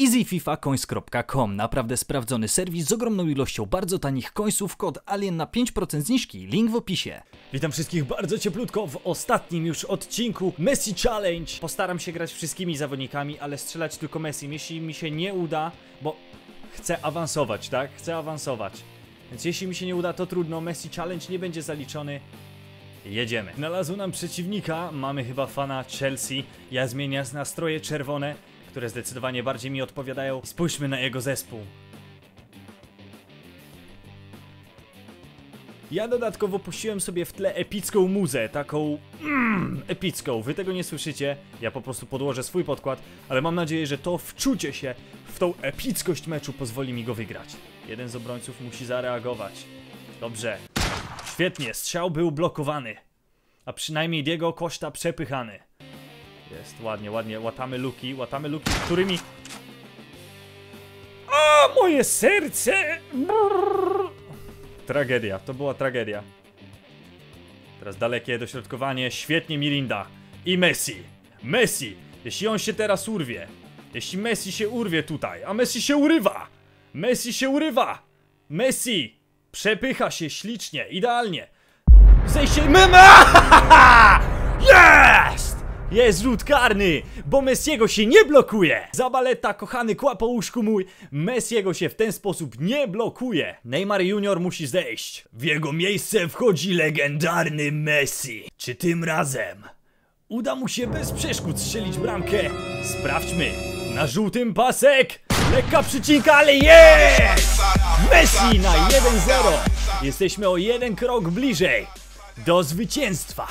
EasyFifaCoins.com Naprawdę sprawdzony serwis z ogromną ilością bardzo tanich coinsów, kod Alien na 5% zniżki, link w opisie. Witam wszystkich bardzo cieplutko w ostatnim już odcinku Messi Challenge. Postaram się grać wszystkimi zawodnikami, ale strzelać tylko Messi. Jeśli mi się nie uda, bo chcę awansować, tak? Chcę awansować. Więc jeśli mi się nie uda, to trudno. Messi Challenge nie będzie zaliczony. Jedziemy. Znalazł nam przeciwnika. Mamy chyba fana Chelsea. Ja zmieniam nastroje czerwone, które zdecydowanie bardziej mi odpowiadają. Spójrzmy na jego zespół. Ja dodatkowo puściłem sobie w tle epicką muzę, taką mm, epicką. Wy tego nie słyszycie, ja po prostu podłożę swój podkład, ale mam nadzieję, że to wczucie się w tą epickość meczu pozwoli mi go wygrać. Jeden z obrońców musi zareagować. Dobrze. Świetnie, strzał był blokowany. A przynajmniej Diego Costa przepychany. Jest, ładnie, ładnie, łatamy luki, łatamy luki, którymi... A, moje serce! Brrr. Tragedia, to była tragedia. Teraz dalekie dośrodkowanie, świetnie Mirinda. I Messi. Messi, jeśli on się teraz urwie. Jeśli Messi się urwie tutaj, a Messi się urywa. Messi się urywa. Messi przepycha się ślicznie, idealnie. Zejście Mema! Jest! Rzut karny, bo Messiego się nie blokuje! Zabaleta, kochany kłapołuszku mój, Messiego się w ten sposób nie blokuje. Neymar Junior musi zejść. W jego miejsce wchodzi legendarny Messi. Czy tym razem uda mu się bez przeszkód strzelić bramkę? Sprawdźmy. Na żółtym pasek! Lekka przycinka, ale jest! Messi na 1-0! Jesteśmy o jeden krok bliżej do zwycięstwa.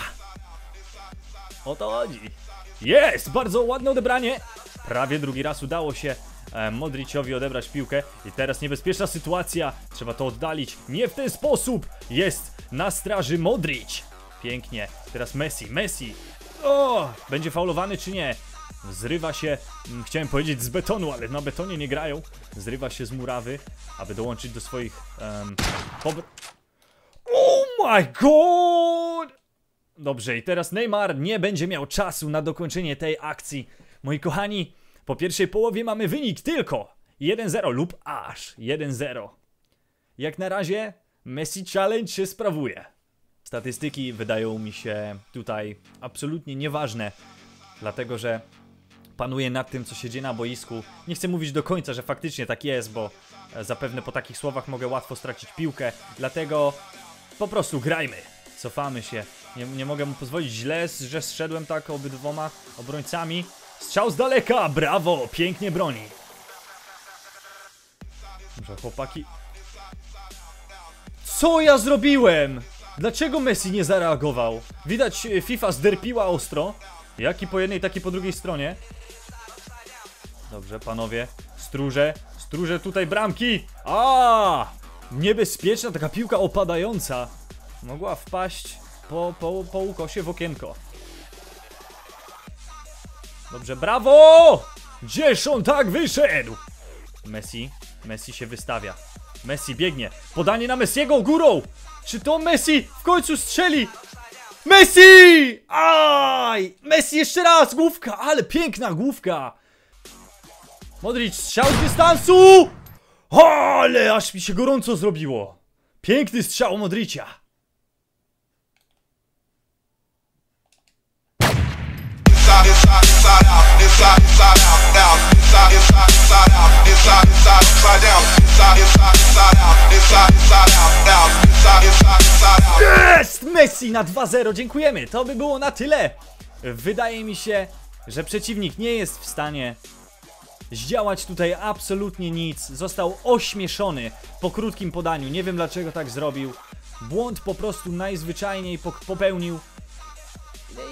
O to chodzi. Jest! Bardzo ładne odebranie. Prawie drugi raz udało się e, Modriciowi odebrać piłkę. I teraz niebezpieczna sytuacja. Trzeba to oddalić. Nie w ten sposób. Jest na straży Modric. Pięknie. Teraz Messi. Messi. O! Będzie faulowany czy nie? Zrywa się, mm, chciałem powiedzieć z betonu, ale na betonie nie grają. Zrywa się z murawy, aby dołączyć do swoich um, pobr... Oh my god! Dobrze, i teraz Neymar nie będzie miał czasu na dokończenie tej akcji. Moi kochani, po pierwszej połowie mamy wynik tylko 1-0 lub aż 1-0. Jak na razie Messi Challenge się sprawuje. Statystyki wydają mi się tutaj absolutnie nieważne, dlatego że panuje nad tym, co się dzieje na boisku. Nie chcę mówić do końca, że faktycznie tak jest, bo e, zapewne po takich słowach mogę łatwo stracić piłkę, dlatego po prostu grajmy. Cofamy się. Nie, nie mogę mu pozwolić źle, że zszedłem tak obydwoma obrońcami. Strzał z daleka, brawo, pięknie broni. Dobrze, chłopaki. Co ja zrobiłem? Dlaczego Messi nie zareagował? Widać, e, FIFA zderpiła ostro. Jak i po jednej, tak i po drugiej stronie. Dobrze, panowie. Stróże, stróże tutaj bramki. A! Niebezpieczna taka piłka opadająca. Mogła wpaść po, po, po ukosie w okienko. Dobrze, brawo! Gdzież on tak wyszedł? Messi, Messi się wystawia. Messi biegnie. Podanie na Messiego górą! Czy to Messi w końcu strzeli? Messi! Aj! Messi jeszcze raz! Główka! Ale piękna główka! Modric strzał z dystansu! Ale aż mi się gorąco zrobiło! Piękny strzał Modricia! Jest! Messi na 2-0, dziękujemy! To by było na tyle! Wydaje mi się, że przeciwnik nie jest w stanie zdziałać tutaj absolutnie nic. Został ośmieszony po krótkim podaniu. Nie wiem dlaczego tak zrobił. Błąd po prostu najzwyczajniej popełnił.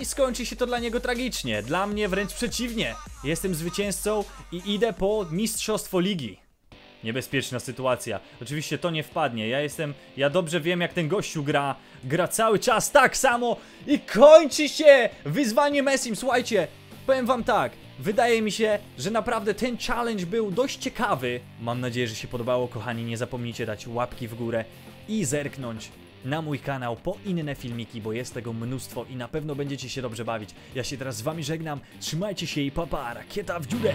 I skończy się to dla niego tragicznie. Dla mnie wręcz przeciwnie. Jestem zwycięzcą i idę po mistrzostwo ligi. Niebezpieczna sytuacja. Oczywiście to nie wpadnie. Ja jestem. Ja dobrze wiem, jak ten gościu gra. Gra cały czas tak samo i kończy się wyzwanie Messim. Słuchajcie, powiem wam tak. Wydaje mi się, że naprawdę ten challenge był dość ciekawy. Mam nadzieję, że się podobało, kochani. Nie zapomnijcie dać łapki w górę i zerknąć na mój kanał po inne filmiki, bo jest tego mnóstwo i na pewno będziecie się dobrze bawić. Ja się teraz z wami żegnam. Trzymajcie się i papa, rakieta w dziurę.